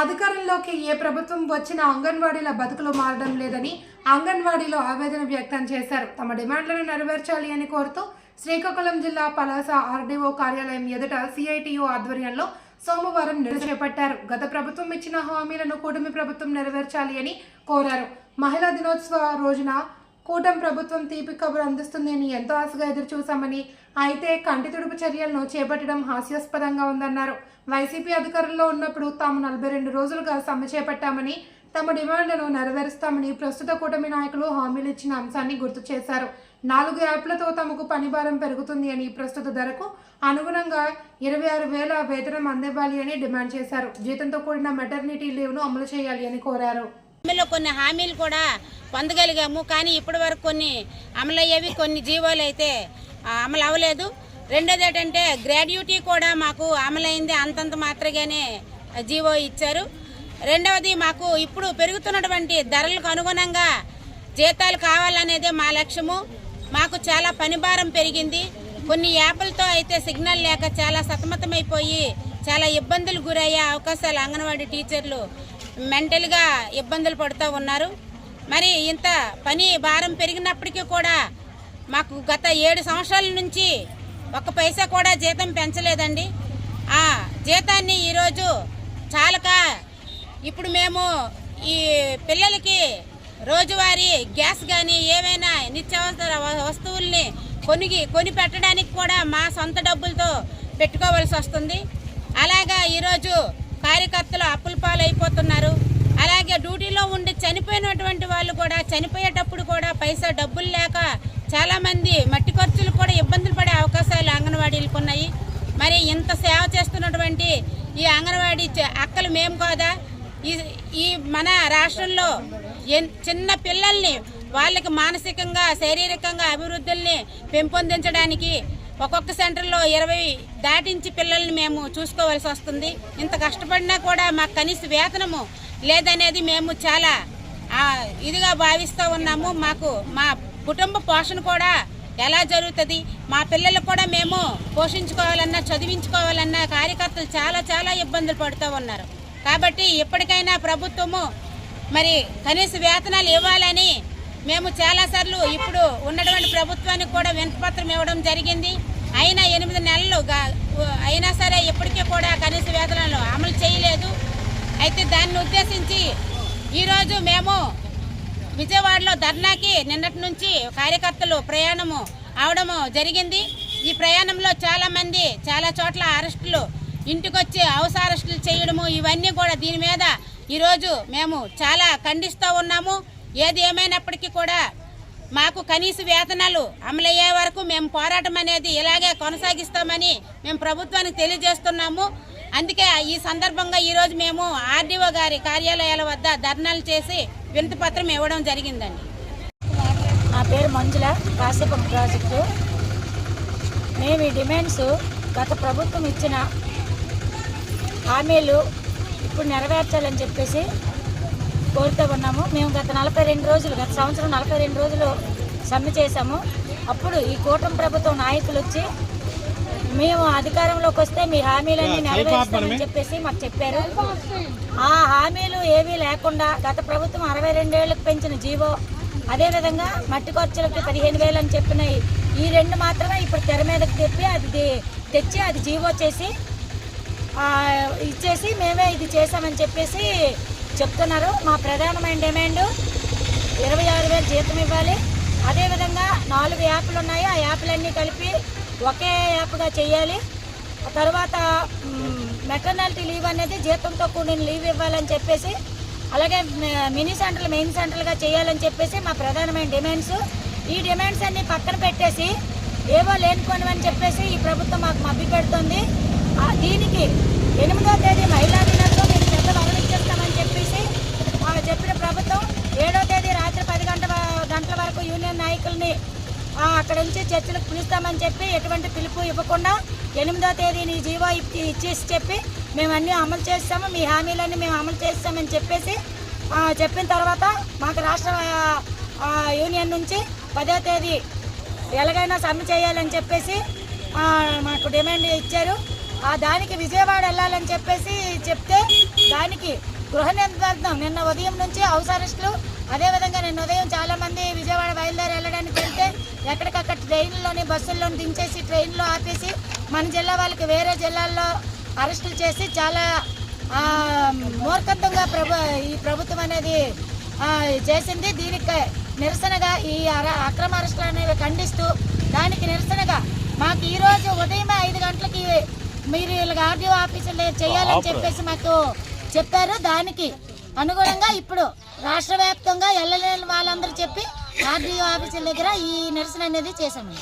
అధికారంలోకి ఏ ప్రభుత్వం వచ్చినా అంగన్వాడీల బతుకులు మారడం లేదని అంగన్వాడీలో ఆవేదన వ్యక్తం చేశారు. తమ డిమాండ్లను నెరవేర్చాలి అని కోరుతూ శ్రీకాకుళం జిల్లా పలాస ఆర్డీఓ కార్యాలయం ఎదుట సిఐటియు ఆధ్వర్యంలో సోమవారం నిరసన చేపట్టారు. గత ప్రభుత్వం ఇచ్చిన హామీలను కూటమి ప్రభుత్వం నెరవేర్చాలి అని కోరారు. మహిళా దినోత్సవ రోజున కూటమి ప్రభుత్వం తీపి కబురు అందిస్తుందని ఎంతో ఆశగా ఎదురు చూశామని అయితే కంటి తుడుపు చర్యలను చేపట్టడం హాస్యాస్పదంగా ఉందన్నారు. వైసీపీ అధికారంలో ఉన్నప్పుడు తాము నలభై రెండు రోజులుగా సమ్మె చేపట్టామని తమ డిమాండ్లను నెరవేరుస్తామని ప్రస్తుత కూటమి నాయకులు హామీలు ఇచ్చిన అంశాన్ని గుర్తు చేశారు. నాలుగు యాప్లతో తమకు పనిభారం పెరుగుతుంది అని ప్రస్తుత ధరకు అనుగుణంగా ఇరవై ఆరు వేల వేతనం అందివ్వాలి అని డిమాండ్ చేశారు. జీతంతో కూడిన మెటర్నిటీ లీవ్ను అమలు చేయాలి అని కోరారు. హామీలో కొన్ని హామీలు కూడా పొందగలిగాము. కానీ ఇప్పటి వరకు కొన్ని అమలయ్యేవి కొన్ని జీవోలు అయితే అమలు అవ్వలేదు. రెండోది ఏంటంటే గ్రాడ్యుటీ కూడా మాకు అమలైంది అంతంత మాత్రగానే జీవో ఇచ్చారు. రెండవది మాకు ఇప్పుడు పెరుగుతున్నటువంటి ధరలకు అనుగుణంగా జీతాలు కావాలనేదే మా లక్ష్యము. మాకు చాలా పనిభారం పెరిగింది. కొన్ని యాప్లతో అయితే సిగ్నల్ లేక చాలా సతమతమైపోయి చాలా ఇబ్బందులు గురయ్యే అవకాశాలు అంగన్వాడీ టీచర్లు మెంటల్గా ఇబ్బందులు పడుతూ ఉన్నారు. మరి ఇంత పని భారం పెరిగినప్పటికీ కూడా మాకు గత ఏడు సంవత్సరాల నుంచి ఒక పైసా కూడా జీతం పెంచలేదండి. ఆ జీతాన్ని ఈరోజు చాలక ఇప్పుడు మేము ఈ పిల్లలకి రోజువారీ గ్యాస్ కానీ ఏవైనా నిత్యావసర వ- వస్తువుల్ని కొనిగి కొని పెట్టడానికి కూడా మా సొంత డబ్బులతో పెట్టుకోవాల్సి వస్తుంది. అలాగా ఈరోజు కార్యకర్తలు అప్పుల పాలైపోతున్నారు. అలాగే డ్యూటీలో ఉండి చనిపోయినటువంటి వాళ్ళు కూడా చనిపోయేటప్పుడు కూడా పైసా డబ్బులు లేక చాలామంది మట్టి ఖర్చులు కూడా ఇబ్బందులు పడే అవకాశాలు అంగన్వాడీలకు ఉన్నాయి. మరి ఇంత సేవ చేస్తున్నటువంటి ఈ అంగన్వాడీ అక్కలు మేము కాదా? ఈ ఈ మన రాష్ట్రంలో ఎన్- చిన్న పిల్లల్ని వాళ్ళకి మానసికంగా శారీరకంగా అభివృద్ధుల్ని పెంపొందించడానికి ఒక్కొక్క సెంటర్లో ఇరవై దాటించి పిల్లల్ని మేము చూసుకోవాల్సి వస్తుంది. ఇంత కష్టపడినా కూడా మాకు కనీస వేతనము లేదనేది మేము చాలా ఇదిగా భావిస్తూ ఉన్నాము. మాకు మా కుటుంబ పోషణ కూడా ఎలా జరుగుతుంది? మా పిల్లలు కూడా మేము పోషించుకోవాలన్నా చదివించుకోవాలన్నా కార్యకర్తలు చాలా చాలా ఇబ్బందులు పడుతూ ఉన్నారు. కాబట్టి ఇప్పటికైనా ప్రభుత్వము మరి కనీస వేతనాలు ఇవ్వాలని మేము చాలాసార్లు ఇప్పుడు ఉన్నటువంటి ప్రభుత్వానికి కూడా వినపత్రం ఇవ్వడం జరిగింది. అయినా ఎనిమిది నెలలు అయినా సరే ఇప్పటికీ కూడా కనీస వేతనాలు అమలు చేయలేదు. అయితే దాన్ని ఉద్దేశించి ఈరోజు మేము విజయవాడలో ధర్నాకి నిన్నటి నుంచి కార్యకర్తలు ప్రయాణము అవడము జరిగింది. ఈ ప్రయాణంలో చాలామంది చాలా చోట్ల అరెస్టులు ఇంటికొచ్చి హౌస్ అరెస్టులు చేయడము ఇవన్నీ కూడా దీని మీద ఈరోజు మేము చాలా ఖండిస్తూ ఉన్నాము. ఏది ఏమైనప్పటికీ కూడా మాకు కనీస వేతనాలు అమలయ్యే వరకు మేము పోరాటం అనేది ఇలాగే కొనసాగిస్తామని మేము ప్రభుత్వానికి తెలియజేస్తున్నాము. అందుకే ఈ సందర్భంగా ఈరోజు మేము ఆర్డీఓ గారి కార్యాలయాల వద్ద ధర్నాలు చేసి వినతిపత్రం ఇవ్వడం జరిగిందండి. నా పేరు మంజుల కాసేపం ప్రాజెక్టు. మేము ఈ డిమాండ్స్ గత ప్రభుత్వం ఇచ్చిన హామీలు ఇప్పుడు నెరవేర్చాలని చెప్పేసి కోరుతూ ఉన్నాము మేము గత నలభై రెండు రోజులు గత సంవత్సరం నలభై రెండు రోజులు సమ్మె చేశాము. అప్పుడు ఈ కూటమి ప్రభుత్వం నాయకులు వచ్చి మేము అధికారంలోకి వస్తే మీ హామీలన్నీ నెరవేరుస్తామని చెప్పేసి మాకు చెప్పారు. ఆ హామీలు ఏమీ లేకుండా గత ప్రభుత్వం అరవై రెండేళ్ళకు పెంచిన జీవో అదేవిధంగా మట్టి ఖర్చులకి పదిహేను వేలు అని చెప్పిన ఈ- రెండు మాత్రమే ఇప్పుడు తెర మీదకి తెప్పి అది తెచ్చి అది జీవో చేసి ఇచ్చేసి మేమే ఇది చేసామని చెప్పేసి చెప్తున్నారు. మా ప్రధానమైన డిమాండ్ ఇరవై ఆరు వేలు జీతం ఇవ్వాలి. అదేవిధంగా నాలుగు యాప్లు ఉన్నాయి. ఆ యాప్లన్నీ కలిపి ఒకే యాప్గా చేయాలి. తర్వాత మెటర్నాలిటీ లీవ్ అనేది జీతంతో కూడిన లీవ్ ఇవ్వాలని చెప్పేసి అలాగే మినీ సెంటర్లు మెయిన్ సెంటర్లుగా చేయాలని చెప్పేసి మా ప్రధానమైన డిమాండ్స్. ఈ డిమాండ్స్ అన్నీ పక్కన పెట్టేసి ఏవో లేనుకోనివని చెప్పేసి ఈ ప్రభుత్వం మాకు మభ్య పెడుతుంది దీనికి ఎనిమిదో తేదీ మహిళా చేస్తామని చెప్పేసి చెప్పిన ప్రభుత్వం ఏడో తేదీ రాత్రి పది గంటల గంటల వరకు యూనియన్ నాయకుల్ని అక్కడి అక్కడ నుంచి చర్చలకు పిలుస్తామని చెప్పి ఎటువంటి పిలుపు ఇవ్వకుండా ఎనిమిదో తేదీని జీవో ఇచ్చేసి చెప్పి మేము అన్నీ అమలు చేస్తాము మీ హామీలన్నీ మేము అమలు చేస్తామని చెప్పేసి చెప్పిన తర్వాత మాకు రాష్ట్ర యూనియన్ నుంచి పదో తేదీ ఎలాగైనా సమ్మె చేయాలని చెప్పేసి మాకు డిమాండ్ ఇచ్చారు. ఆ దానికి విజయవాడ వెళ్ళాలని చెప్పేసి చెప్తే దానికి గృహ నిర్బంధం నిన్న ఉదయం నుంచి హౌస్ అరెస్టులు అదేవిధంగా నిన్న ఉదయం చాలా మంది విజయవాడ బయలుదేరి వెళ్ళడానికి వెళ్తే ఎక్కడికక్కడ ట్రైన్లోని బస్సుల్లోని దించేసి ట్రైన్లో ఆపేసి మన జిల్లా వాళ్ళకి వేరే జిల్లాల్లో అరెస్టులు చేసి చాలా మూర్ఖత్వంగా ప్రభు ఈ ప్రభుత్వం అనేది చేసింది. దీనికి నిరసనగా ఈ అర- అక్రమ అరెస్టులు అనేవి ఖండిస్తూ దానికి నిరసనగా మాకు ఈ రోజు ఉదయం ఐదు గంటలకి మీరు వీళ్ళకి ఆర్డీఓ ఆఫీసులు చేయాలని చెప్పేసి మాకు చెప్పారు. దానికి అనుగుణంగా ఇప్పుడు రాష్ట్ర వ్యాప్తంగా వెళ్ళలేని వాళ్ళందరూ చెప్పి ఆర్డీఓ ఆఫీసుల దగ్గర ఈ నిరసన అనేది చేశాము